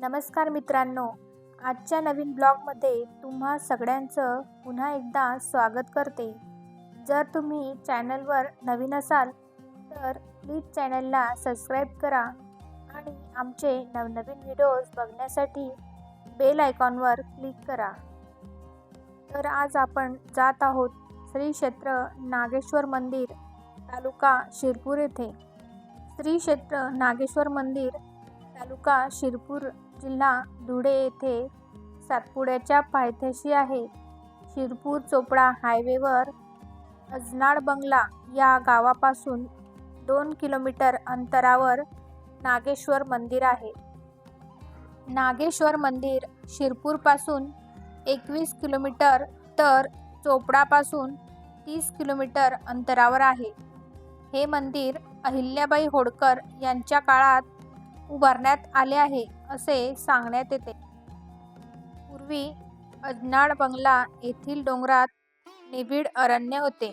नमस्कार मित्रांनो. आजच्या नवीन ब्लॉगमध्ये तुम्हा सगळ्यांचं पुन्हा एकदा स्वागत करते. जर तुम्ही चॅनलवर नवीन असाल तर प्लीज चॅनलला सबस्क्राईब करा आणि आमचे नवनवीन व्हिडिओज बघण्यासाठी बेल आयकॉनवर क्लिक करा. तर आज आपण जात आहोत श्री क्षेत्र नागेश्वर मंदिर तालुका शिरपूर येथे. श्री क्षेत्र नागेश्वर मंदिर तालुका शिरपूर जिल्हा धुळे येथे सातपुड्याच्या पायथ्याशी आहे. शिरपूर चोपडा हायवेवर अजनाड बंगला या गावापासून दोन किलोमीटर अंतरावर नागेश्वर मंदिर आहे. नागेश्वर मंदिर शिरपूरपासून एकवीस किलोमीटर तर चोपडापासून तीस किलोमीटर अंतरावर आहे. हे मंदिर अहिल्याबाई होडकर यांच्या काळात उभारण्यात आले आहे असे सांगण्यात येते. पूर्वी अजनाड बंगला येथील डोंगरात निबिड अरण्य होते.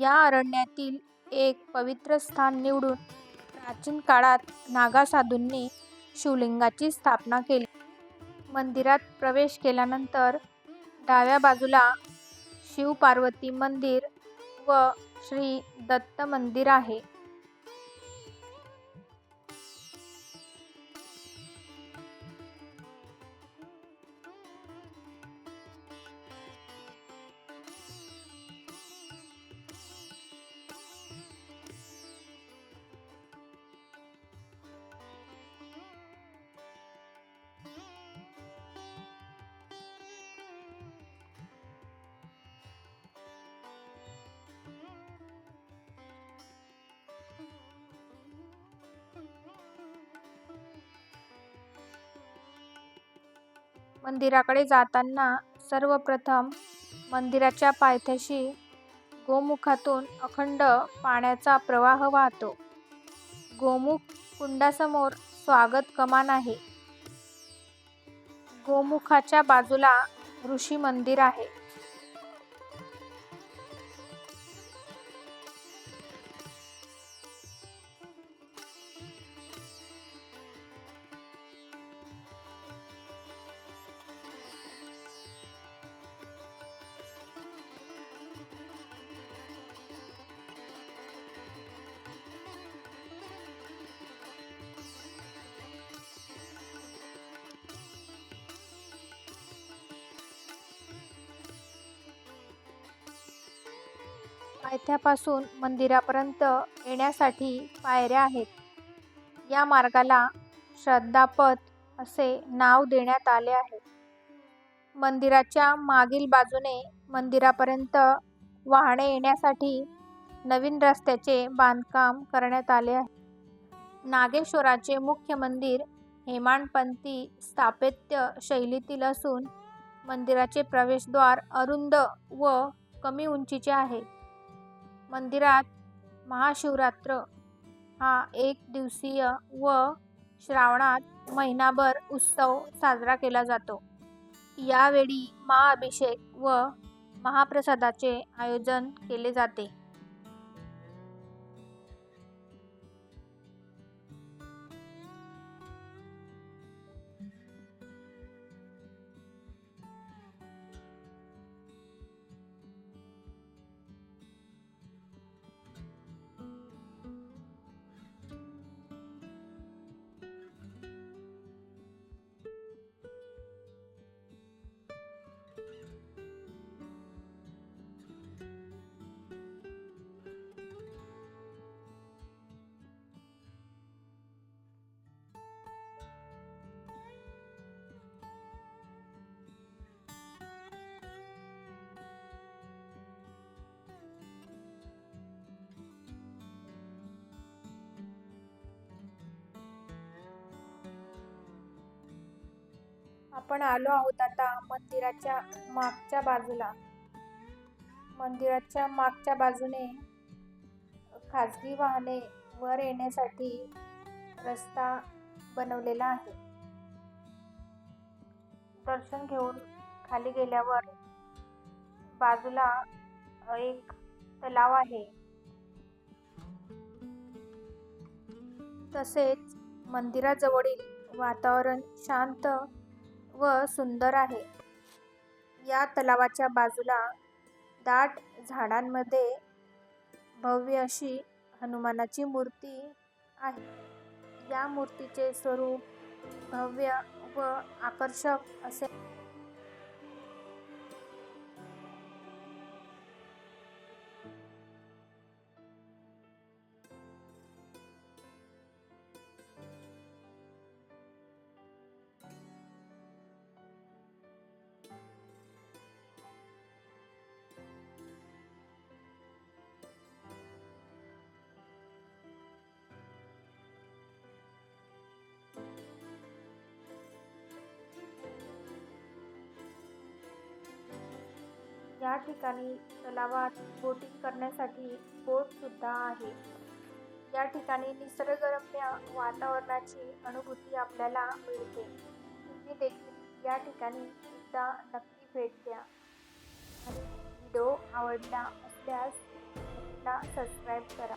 या अरण्यातील एक पवित्र स्थान निवडून प्राचीन काळात नागा साधूंनी शिवलिंगाची स्थापना केली. मंदिरात प्रवेश केल्यानंतर डाव्या बाजूला शिवपार्वती मंदिर व श्री दत्त मंदिर आहे. मंदिराकडे जाताना सर्वप्रथम मंदिराच्या पायथ्याशी गोमुखातून अखंड पाण्याचा प्रवाह वाहतो. गोमुख कुंडासमोर स्वागत कमान आहे गोमुखाच्या बाजूला ऋषी मंदिर आहे. पायथ्यापासून मंदिरापर्यंत येण्यासाठी पायऱ्या आहेत. या मार्गाला श्रद्धापथ असे नाव देण्यात आले आहे. मंदिराच्या मागील बाजूने मंदिरापर्यंत वाहने येण्यासाठी नवीन रस्त्याचे बांधकाम करण्यात आले आहे. नागेश्वराचे मुख्य मंदिर हेमाडपंथी स्थापत्य शैलीतील असून मंदिराचे प्रवेशद्वार अरुंद व कमी उंचीचे आहे. मंदिरात महाशिवरात्र हा एक दिवसीय व श्रावणात महिनाभर उत्सव साजरा केला जातो. यावेळी महाअभिषेक व महाप्रसादाचे आयोजन केले जाते. आपण आलो आहोत आता मंदिराच्या मागच्या बाजूला. मंदिराच्या मागच्या बाजूने खाजगी वाहने वर येण्यासाठी रस्ता बनवलेला आहे. दर्शन घेऊन खाली गेल्यावर बाजूला एक तलाव आहे. तसेच मंदिराजवळील वातावरण शांत व सुंदर आहे. या तलावाच्या बाजूला दाट झाडांमध्ये भव्य अशी हनुमानाची मूर्ती आहे. या मूर्तीचे स्वरूप भव्य व आकर्षक असे या ठिकाणी तलावात बोटिंग करण्यासाठी बोट सुद्धा आहे. या ठिकाणी निसर्गरम्य वातावरणाची अनुभूती आपल्याला मिळते. तुम्ही देखील या ठिकाणी एकदा नक्की भेट द्या. आणि व्हिडिओ आवडला असल्यास सबस्क्राईब करा.